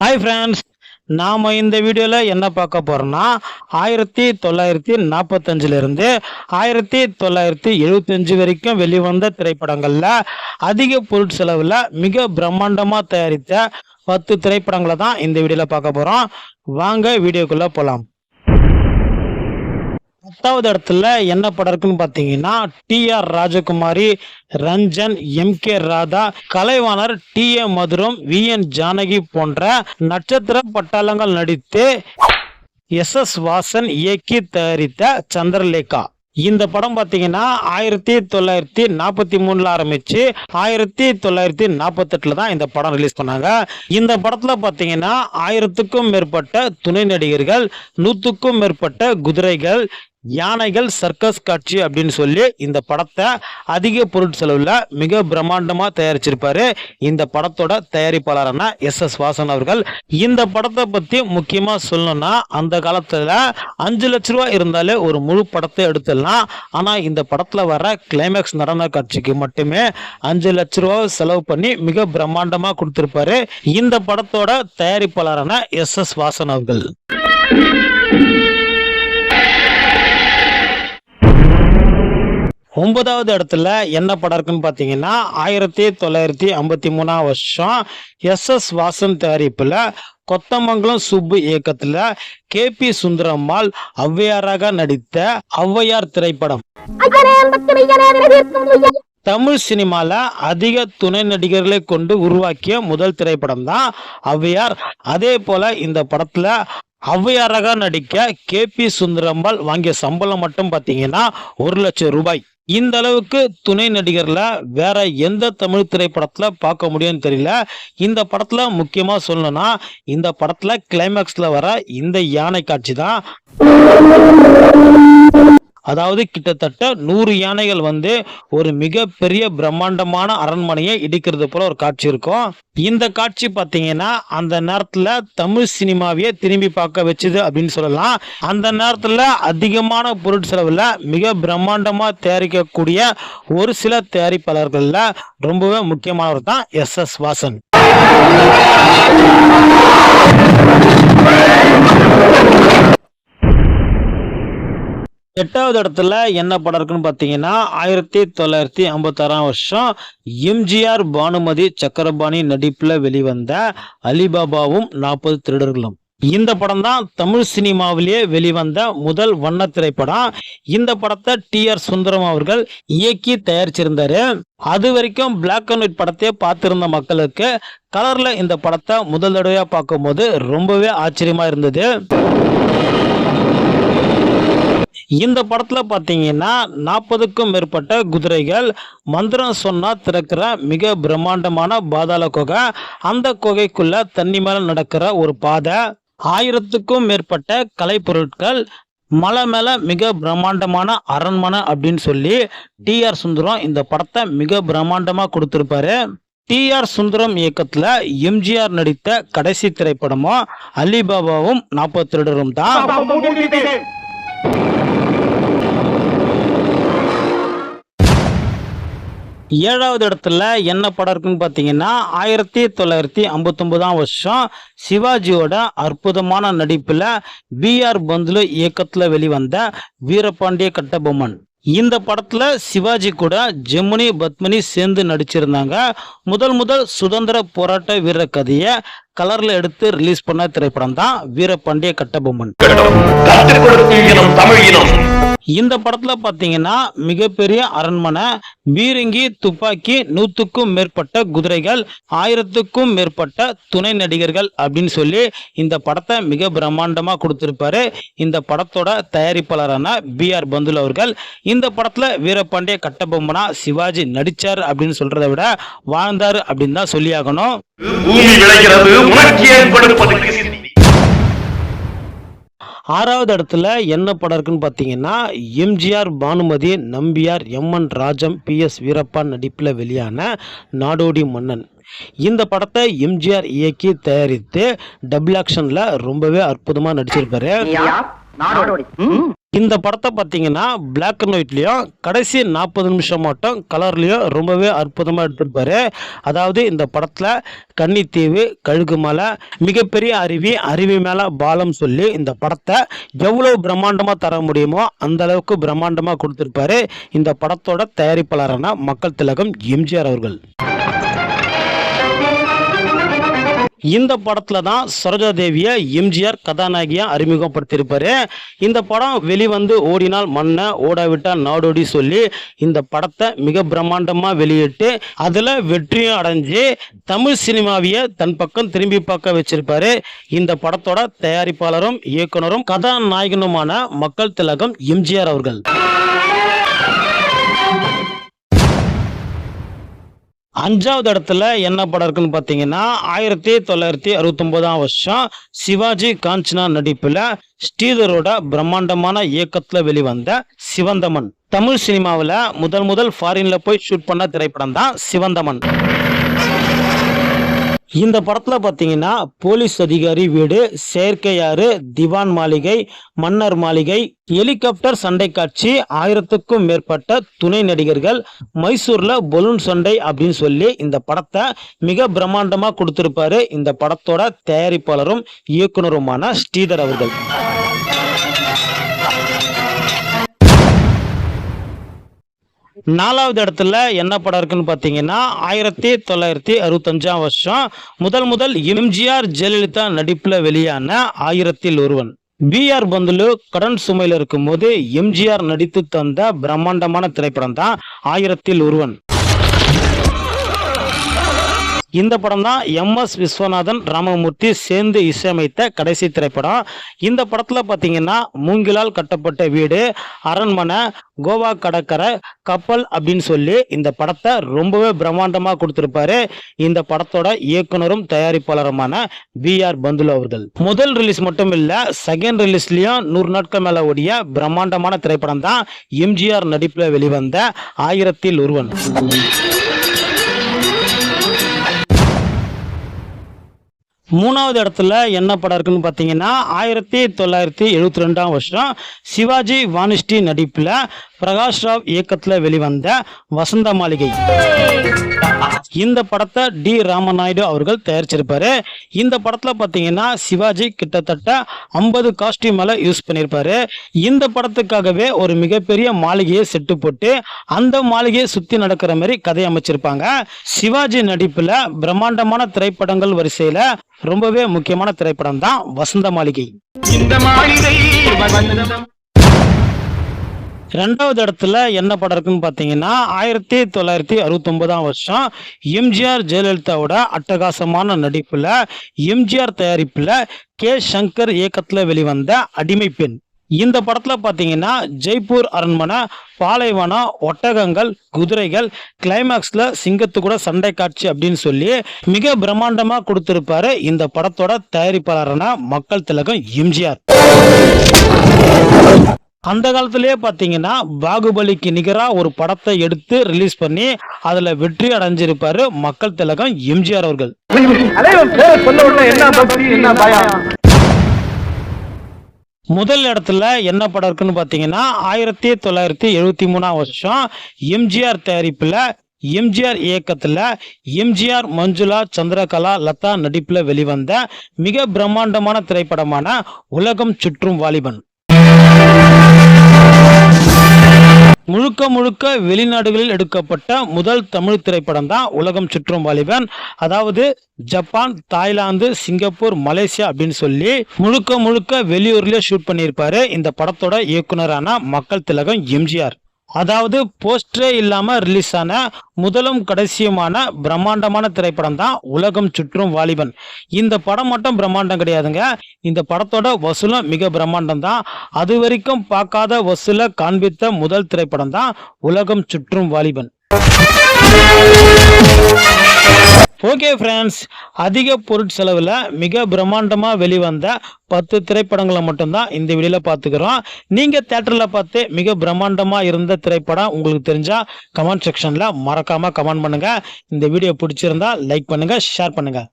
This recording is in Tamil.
ஹாய் ஃப்ரெண்ட்ஸ் நாம் இந்த வீடியோவில் என்ன பார்க்க போகிறோம்னா ஆயிரத்தி தொள்ளாயிரத்தி நாற்பத்தஞ்சிலிருந்து ஆயிரத்தி தொள்ளாயிரத்தி எழுபத்தஞ்சு வரைக்கும் வெளிவந்த திரைப்படங்களில் அதிக பொருட்செலவில் மிக பிரம்மாண்டமாக தயாரித்த பத்து திரைப்படங்களை தான் இந்த வீடியோவில் பார்க்க போகிறோம் வாங்க வீடியோக்குள்ளே போகலாம் பத்தாவது இடத்துல என்ன படம் இருக்குன்னு பார்த்தீங்கன்னா T R Rajakumari Ranjan M K Radha Kalaivanar T A Madhuram V N Janaki போன்ற நட்சத்திர பட்டாளங்கள் நடித்து எஸ் எஸ் வாசன் இயக்கி தயாரித்த சந்திரலேகா. இந்த படம் பார்த்தீங்கன்னா ஆயிரத்தி தொள்ளாயிரத்தி நாற்பத்தி மூணுல ஆரம்பிச்சு ஆயிரத்தி தொள்ளாயிரத்தி நாற்பத்தெட்டுல தான் இந்த படம் ரிலீஸ் பண்ணாங்க. இந்த படத்துல பார்த்தீங்கன்னா ஆயிரத்துக்கும் மேற்பட்ட துணை நடிகர்கள் நூற்றுக்கும் மேற்பட்ட குதிரைகள் யானைகள் சர்க்கஸ் காட்சி அப்படின்னு சொல்லி இந்த படத்தை அதிக பொருட்செலவில் மிக பிரம்மாண்டமாக தயாரிச்சிருப்பாரு. இந்த படத்தோட தயாரிப்பாளரான எஸ் எஸ் வாசன் அவர்கள். இந்த படத்தை பற்றி முக்கியமாக சொல்லணும்னா அந்த காலத்தில் அஞ்சு லட்ச ரூபா இருந்தாலே ஒரு முழு படத்தை எடுத்துடலாம். ஆனால் இந்த படத்தில் வர கிளைமேக்ஸ் நடன காட்சிக்கு மட்டுமே அஞ்சு லட்ச ரூபா செலவு பண்ணி மிக பிரம்மாண்டமாக கொடுத்துருப்பாரு. இந்த படத்தோட தயாரிப்பாளரான எஸ் எஸ் வாசன் அவர்கள். ஒன்பதாவது இடத்துல என்ன படம் இருக்குன்னு பார்த்தீங்கன்னா ஆயிரத்தி தொள்ளாயிரத்தி ஐம்பத்தி மூணாம் வருஷம் எஸ் எஸ் வாசன் தயாரிப்பில் கொத்தமங்கலம் சுப்பு இயக்கத்தில் கே பி சுந்தரம்மாள் ஔவையாராக நடித்த ஔவையார் திரைப்படம். தமிழ் சினிமால அதிக துணை நடிகர்களை கொண்டு உருவாக்கிய முதல் திரைப்படம் தான் ஔவையார். அதே போல இந்த படத்துல ஔவையாராக நடிக்க கே பி சுந்தரம்பாள் வாங்கிய சம்பளம் மட்டும் பார்த்தீங்கன்னா ஒரு லட்சம் ரூபாய். இந்த அளவுக்கு துணை நடிகர்ல வேற எந்த தமிழ் திரைப்படத்துல பார்க்க முடியும்னு தெரியல. இந்த படத்துல முக்கியமா சொல்லணும்னா இந்த படத்துல கிளைமேக்ஸ்ல வர இந்த யானை காட்சி தான். அதாவது கிட்டத்தட்ட நூறு யானைகள் வந்து ஒரு மிகப்பெரிய பிரம்மாண்டமான அரண்மனையை இடிக்கிறது போல ஒரு காட்சி இருக்கும். இந்த காட்சி பார்த்தீங்கன்னா அந்த நேரத்தில் தமிழ் சினிமாவையே திரும்பி பார்க்க வச்சுது அப்படின்னு சொல்லலாம். அந்த நேரத்தில் அதிகமான பொருட்செலவில் மிக பிரம்மாண்டமாக தயாரிக்கக்கூடிய ஒரு சில தயாரிப்பாளர்களில் ரொம்பவே முக்கியமானவர் தான் எஸ் எஸ் வாசன். எட்டாவது இடத்துல என்ன படம் இருக்குன்னு பார்த்தீங்கன்னா ஆயிரத்தி தொள்ளாயிரத்தி ஐம்பத்தாறாம் வருஷம் எம்ஜிஆர் பானுமதி சக்கரபாணி நடிப்பில் வெளிவந்த அலிபாபாவும் நாற்பது திருடர்களும். இந்த படம் தான் தமிழ் சினிமாவிலேயே வெளிவந்த முதல் வண்ண திரைப்படம். இந்த படத்தை டி ஆர் சுந்தரம் அவர்கள் இயக்கி தயாரிச்சிருந்தாரு. அது வரைக்கும் பிளாக் அண்ட் ஒயிட் படத்தையே பார்த்திருந்த மக்களுக்கு கலர்ல இந்த படத்தை முதல் தடவையா பார்க்கும்போது ரொம்பவே ஆச்சரியமா இருந்தது. இந்த படத்துல பாத்தீங்கன்னா நாற்பதுக்கும் மேற்பட்ட குதிரைகள் மந்திரம் சொன்னா திறக்கிற மிக பிரம்மாண்டமான பாதாள குகை. அந்த குகைக்குள்ள தண்ணி மேல நடக்கிற ஒரு பாதை. ஆயிரத்துக்கும் மேற்பட்ட கலைப்பொருட்கள் மலை மேல மிக பிரம்மாண்டமான அரண்மனை அப்படின்னு சொல்லி டி ஆர் சுந்தரம் இந்த படத்தை மிக பிரம்மாண்டமா கொடுத்திருப்பாரு. டி ஆர் சுந்தரம் இயக்கத்துல எம்ஜிஆர் நடித்த கடைசி திரைப்படமும் அலிபாபாவும் நாற்பத்தி திருடரும் தான் ஏழாவது இடத்துல என்ன படம் இருக்குன்னு பார்த்தீங்கன்னா ஆயிரத்தி தொள்ளாயிரத்தி ஐம்பத்தொம்போதாம் வருஷம் சிவாஜியோட அற்புதமான நடிப்பில் பி ஆர் பந்துலு இயக்கத்தில் வெளிவந்த வீரபாண்டிய கட்டபொம்மன். இந்த படத்துல சிவாஜி கூட ஜெமினி பத்மினி சேர்ந்து நடிச்சிருந்தாங்க. முதல் முதல் சுதந்திர போராட்ட வீரர் கதையை கலர்ல எடுத்து ரிலீஸ் பண்ண திரைப்படம் தான் வீரபாண்டிய கட்டபொம்மன். இந்த படத்துல பாத்தீங்கன்னா மிகப்பெரிய அரண்மனை பீரங்கி துப்பாக்கி நூத்துக்கும் மேற்பட்ட குதிரைகள் ஆயிரத்துக்கும் மேற்பட்ட துணை நடிகர்கள் அப்படின்னு சொல்லி இந்த படத்தை மிக பிரம்மாண்டமா கொடுத்திருப்பாரு. இந்த படத்தோட தயாரிப்பாளரான பி ஆர் பந்துல் அவர்கள். இந்த படத்துல வீரபாண்டிய கட்டபொம்மனா சிவாஜி நடிச்சார் அப்படின்னு சொல்றதை விட வாழ்ந்தாரு அப்படின்னு தான் சொல்லியாகணும். பூமி விளைகிறது உனக்கு ஏற்படுவதற்கு சிந்தி ஆறாவது இடத்துல என்ன படம் இருக்குன்னு பார்த்தீங்கன்னா MGR Bhanumathi Nambiar M N Rajam P S Veerappa நடிப்பில் வெளியான நாடோடி மன்னன். இந்த படத்தை எம்ஜிஆர் இயக்கி தயாரித்து டபுள் ஆக்ஷனில் ரொம்பவே அற்புதமாக நடிச்சிருப்பாரு. நாடோடி. இந்த படத்தை பார்த்தீங்கன்னா பிளாக் அண்ட் ஒயிட்லேயும் கடைசி நாற்பது நிமிஷம் மட்டும் கலர்லேயும் ரொம்பவே அற்புதமாக எடுத்திருப்பாரு. அதாவது இந்த படத்தில் கன்னித்தீவு கழுகு மலை மிகப்பெரிய அருவி அருவி மேலே பாலம் சொல்லி இந்த படத்தை எவ்வளோ பிரம்மாண்டமாக தர முடியுமோ அந்த அளவுக்கு பிரம்மாண்டமாக கொடுத்துருப்பாரு இந்த படத்தோட தயாரிப்பாளரான மக்கள் திலகம் எம்ஜிஆர் அவர்கள். இந்த படத்துல தான் சரோஜா தேவியை எம்ஜிஆர் கதாநாயகியா அறிமுகப்படுத்தியிருப்பாரு. இந்த படம் வெளிவந்து ஓடினால் மண்ணை ஓடாவிட்டா நாடோடி சொல்லி இந்த படத்தை மிக பிரம்மாண்டமா வெளியிட்டு அதுல வெற்றியும் அடைஞ்சு தமிழ் சினிமாவிய தன் பக்கம் திரும்பி பார்க்க வச்சிருப்பாரு. இந்த படத்தோட தயாரிப்பாளரும் இயக்குனரும் கதாநாயகனுமான மக்கள் திலகம் எம்ஜிஆர் அவர்கள். அஞ்சாவது இடத்துல என்ன படம் இருக்குன்னு பார்த்தீங்கன்னா ஆயிரத்தி தொள்ளாயிரத்தி அறுபத்தொன்பதாம் வருஷம் சிவாஜி காஞ்சனா நடிப்பில் ஸ்ரீதரோட பிரம்மாண்டமான இயக்கத்தில் வெளிவந்த சிவந்தமன். தமிழ் சினிமாவில் முதல் முதல் ஃபாரின்ல போய் ஷூட் பண்ண திரைப்படம் தான் சிவந்தமன். இந்த படத்துல பாத்தீங்கன்னா போலீஸ் அதிகாரி வீடு செயற்கையாறு திவான் மாளிகை மன்னர் மாளிகை ஹெலிகாப்டர் சண்டை காட்சி ஆயிரத்துக்கும் மேற்பட்ட துணை நடிகர்கள் மைசூர்ல பலூன் சண்டை அப்படின்னு சொல்லி இந்த படத்தை மிக பிரம்மாண்டமா கொடுத்திருப்பாரு இந்த படத்தோட தயாரிப்பாளரும் இயக்குனருமான ஸ்ரீதர் அவர்கள். நாலாவது இடத்துல என்ன படம் இருக்குன்னு பார்த்தீங்கன்னா ஆயிரத்தி தொள்ளாயிரத்தி அறுபத்தஞ்சாம் வருஷம் முதல் முதல் எம்ஜிஆர் ஜெயலலிதா நடிப்பில் வெளியான ஆயிரத்தில் ஒருவன். பிஆர் பந்துலு கடன் சுமையில் இருக்கும்போது எம்ஜிஆர் நடித்து தந்த பிரம்மாண்டமான திரைப்படம் தான் ஆயிரத்தில் ஒருவன். இந்த படம் தான் எம் எஸ் விஸ்வநாதன் ராமமூர்த்தி சேர்ந்து இசையமைத்த கடைசி திரைப்படம். இந்த படத்தில் பார்த்தீங்கன்னா மூங்கிலால் கட்டப்பட்ட வீடு அரண்மனை கோவா கடற்கரை கப்பல் அப்படின்னு சொல்லி இந்த படத்தை ரொம்பவே பிரம்மாண்டமாக கொடுத்துருப்பாரு. இந்த படத்தோட இயக்குனரும் தயாரிப்பாளருமான பி ஆர் பந்துலு அவர்கள். முதல் ரிலீஸ் மட்டும் இல்லை செகண்ட் ரிலீஸ்லயும் நூறு நாட்கள் மேலே ஓடிய பிரம்மாண்டமான திரைப்படம் தான் எம்ஜிஆர் நடிப்பில் வெளிவந்த ஆயிரத்தில் ஒருவன். மூணாவது இடத்துல என்ன படம் இருக்குன்னு பார்த்தீங்கன்னா ஆயிரத்தி தொள்ளாயிரத்தி எழுபத்தி ரெண்டாம் வருஷம் சிவாஜி வானிஷ்டி நடிப்பில் பிரகாஷ் ராவ் இயக்கத்தில் வெளிவந்த வசந்த மாளிகை. இந்த படத்தை டி ராமநாயுடு அவர்கள் தயாரிச்சிருப்பாரு. இந்த படத்தில் பார்த்தீங்கன்னா சிவாஜி கிட்டத்தட்ட ஐம்பது காஸ்டியூம் மேலே யூஸ் பண்ணியிருப்பாரு இந்த படத்துக்காகவே ஒரு மிகப்பெரிய மாளிகையை செட்டு போட்டு அந்த மாளிகையை சுற்றி நடக்கிற மாதிரி கதை அமைச்சிருப்பாங்க. சிவாஜி நடிப்பில் பிரம்மாண்டமான திரைப்படங்கள் வரிசையில் ரொம்பவே முக்கியமான திரைப்படம் தான் வசந்த மாளிகை. இந்த மாளிகை ரெண்டாவது இடத்துல என்ன படம் இருக்குன்னு பார்த்தீங்கன்னா ஆயிரத்தி தொள்ளாயிரத்தி அறுபத்தொன்பதாம் வருஷம் எம்ஜிஆர் ஜெயலலிதாவோட அட்டகாசமான நடிப்பில் எம்ஜிஆர் தயாரிப்பில் கே. சங்கர் இயக்கத்தில் வெளிவந்த அடிமை பெண். இந்த படத்துல பார்த்தீங்கன்னா ஜெய்ப்பூர் அரண்மனை பாலைவனம் ஒட்டகங்கள் குதிரைகள் கிளைமேக்ஸ்ல சிங்கத்து கூட சண்டை காட்சி அப்படின்னு சொல்லி மிக பிரம்மாண்டமா கொடுத்திருப்பாரு இந்த படத்தோட தயாரிப்பாளரான மக்கள் திலகம் எம்ஜிஆர். அந்த காலத்திலேயே பார்த்தீங்கன்னா பாகுபலிக்கு நிகராக ஒரு படத்தை எடுத்து ரிலீஸ் பண்ணி அதில் வெற்றி அடைஞ்சிருப்பாரு மக்கள் திலகம் எம்ஜிஆர் அவர்கள். முதல் இடத்துல என்ன படம் இருக்குன்னு பார்த்தீங்கன்னா ஆயிரத்தி தொள்ளாயிரத்தி எழுபத்தி மூணாம் வருஷம் எம்ஜிஆர் தயாரிப்பில் எம்ஜிஆர் இயக்கத்தில் எம்ஜிஆர் மஞ்சுளா சந்திரகலா லதா நடிப்பில் வெளிவந்த மிக பிரம்மாண்டமான திரைப்படமான உலகம் சுற்றும் வாலிபன். முழுக்க முழுக்க வெளிநாடுகளில் எடுக்கப்பட்ட முதல் தமிழ் திரைப்படம் தான் உலகம் சுற்றும் வாலிபன். அதாவது ஜப்பான் தாய்லாந்து சிங்கப்பூர் மலேசியா அப்படின்னு சொல்லி முழுக்க முழுக்க வெளியூர்லேயே ஷூட் பண்ணியிருப்பாரு. இந்த படத்தோட இயக்குனரான மக்கள் திலகம் எம்ஜிஆர். அதாவது போஸ்டரே இல்லாம ரிலீஸ் ஆன முதலும் கடைசியுமான பிரம்மாண்டமான திரைப்படம் தான் உலகம் சுற்றும் வாலிபன். இந்த படம் மட்டும் பிரம்மாண்டம் கிடையாதுங்க. இந்த படத்தோட வசூலும் மிக பிரம்மாண்டம் தான். அது வரைக்கும் பார்க்காத வசூலை காண்பித்த முதல் திரைப்படம் தான் உலகம் சுற்றும் வாலிபன். ஓகே ஃப்ரெண்ட்ஸ் அதிக பொருட்செலவில் மிக பிரம்மாண்டமாக வெளிவந்த பத்து திரைப்படங்களை மட்டும்தான் இந்த வீடியோவில் பார்த்துக்கிறோம். நீங்கள் தேட்டரில் பார்த்து மிக பிரம்மாண்டமாக இருந்த திரைப்படம் உங்களுக்கு தெரிஞ்சால் கமெண்ட் செக்ஷனில் மறக்காமல் கமெண்ட் பண்ணுங்கள் இந்த வீடியோ பிடிச்சிருந்தா லைக் பண்ணுங்கள் ஷேர் பண்ணுங்கள்